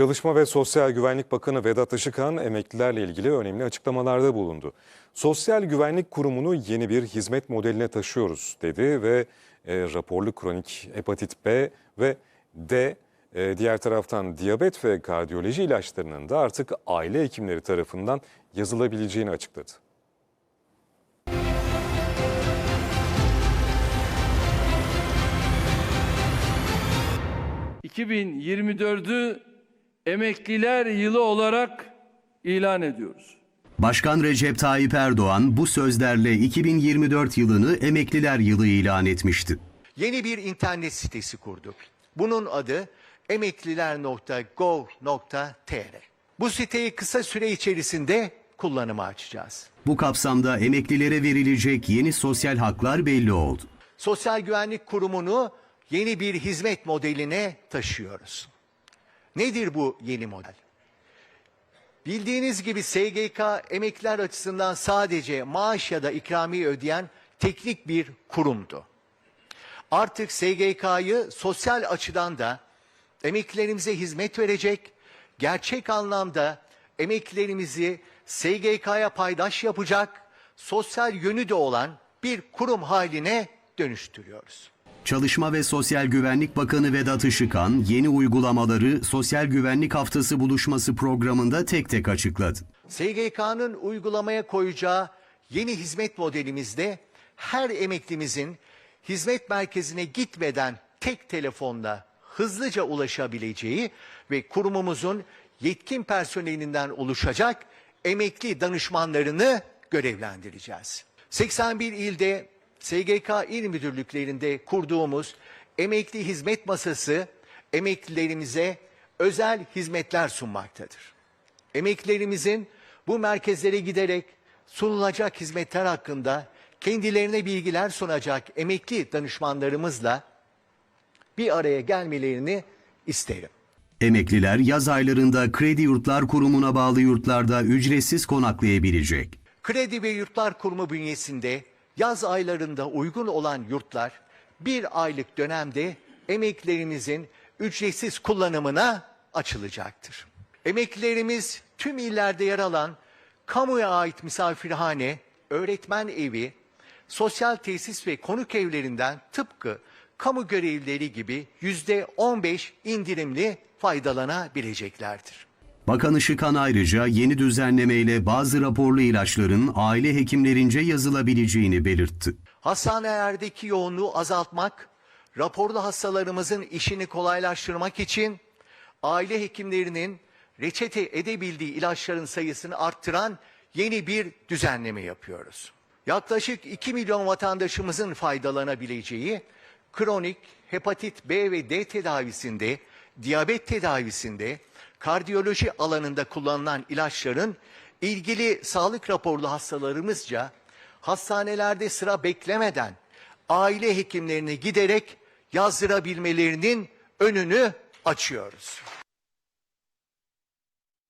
Çalışma ve Sosyal Güvenlik Bakanı Vedat Işıkhan emeklilerle ilgili önemli açıklamalarda bulundu. Sosyal Güvenlik Kurumu'nu yeni bir hizmet modeline taşıyoruz dedi ve e, raporlu kronik hepatit B ve D e, diğer taraftan diyabet ve kardiyoloji ilaçlarının da artık aile hekimleri tarafından yazılabileceğini açıkladı. ...2024'ü emekliler yılı olarak ilan ediyoruz. Başkan Recep Tayyip Erdoğan bu sözlerle 2024 yılını emekliler yılı ilan etmişti. Yeni bir internet sitesi kurduk. Bunun adı emekliler.gov.tr. Bu siteyi kısa süre içerisinde kullanıma açacağız. Bu kapsamda emeklilere verilecek yeni sosyal haklar belli oldu. Sosyal Güvenlik Kurumu'nu yeni bir hizmet modeline taşıyoruz. Nedir bu yeni model? Bildiğiniz gibi SGK emekliler açısından sadece maaş ya da ikramiye ödeyen teknik bir kurumdu. Artık SGK'yı sosyal açıdan da emeklilerimize hizmet verecek, gerçek anlamda emeklilerimizi SGK'ya paydaş yapacak, sosyal yönü de olan bir kurum haline dönüştürüyoruz. Çalışma ve Sosyal Güvenlik Bakanı Vedat Işıkhan yeni uygulamaları Sosyal Güvenlik Haftası buluşması programında tek tek açıkladı. SGK'nın uygulamaya koyacağı yeni hizmet modelimizde her emeklimizin hizmet merkezine gitmeden tek telefonla hızlıca ulaşabileceği ve kurumumuzun yetkin personelinden oluşacak emekli danışmanlarını görevlendireceğiz. 81 ilde SGK il müdürlüklerinde kurduğumuz emekli hizmet masası emeklilerimize özel hizmetler sunmaktadır. Emeklilerimizin bu merkezlere giderek sunulacak hizmetler hakkında kendilerine bilgiler sunacak emekli danışmanlarımızla bir araya gelmelerini isterim. Emekliler yaz aylarında Kredi Yurtlar Kurumu'na bağlı yurtlarda ücretsiz konaklayabilecek. Kredi ve Yurtlar Kurumu bünyesinde yaz aylarında uygun olan yurtlar bir aylık dönemde emeklilerimizin ücretsiz kullanımına açılacaktır. Emeklilerimiz tüm illerde yer alan kamuya ait misafirhane, öğretmen evi, sosyal tesis ve konuk evlerinden tıpkı kamu görevlileri gibi yüzde 15 indirimli faydalanabileceklerdir. Bakan Işıkhan ayrıca yeni düzenlemeyle bazı raporlu ilaçların aile hekimlerince yazılabileceğini belirtti. Hastanelerdeki yoğunluğu azaltmak, raporlu hastalarımızın işini kolaylaştırmak için aile hekimlerinin reçete edebildiği ilaçların sayısını arttıran yeni bir düzenleme yapıyoruz. Yaklaşık 2 milyon vatandaşımızın faydalanabileceği kronik hepatit B ve D tedavisinde, diyabet tedavisinde, kardiyoloji alanında kullanılan ilaçların ilgili sağlık raporlu hastalarımızca hastanelerde sıra beklemeden aile hekimlerine giderek yazdırabilmelerinin önünü açıyoruz.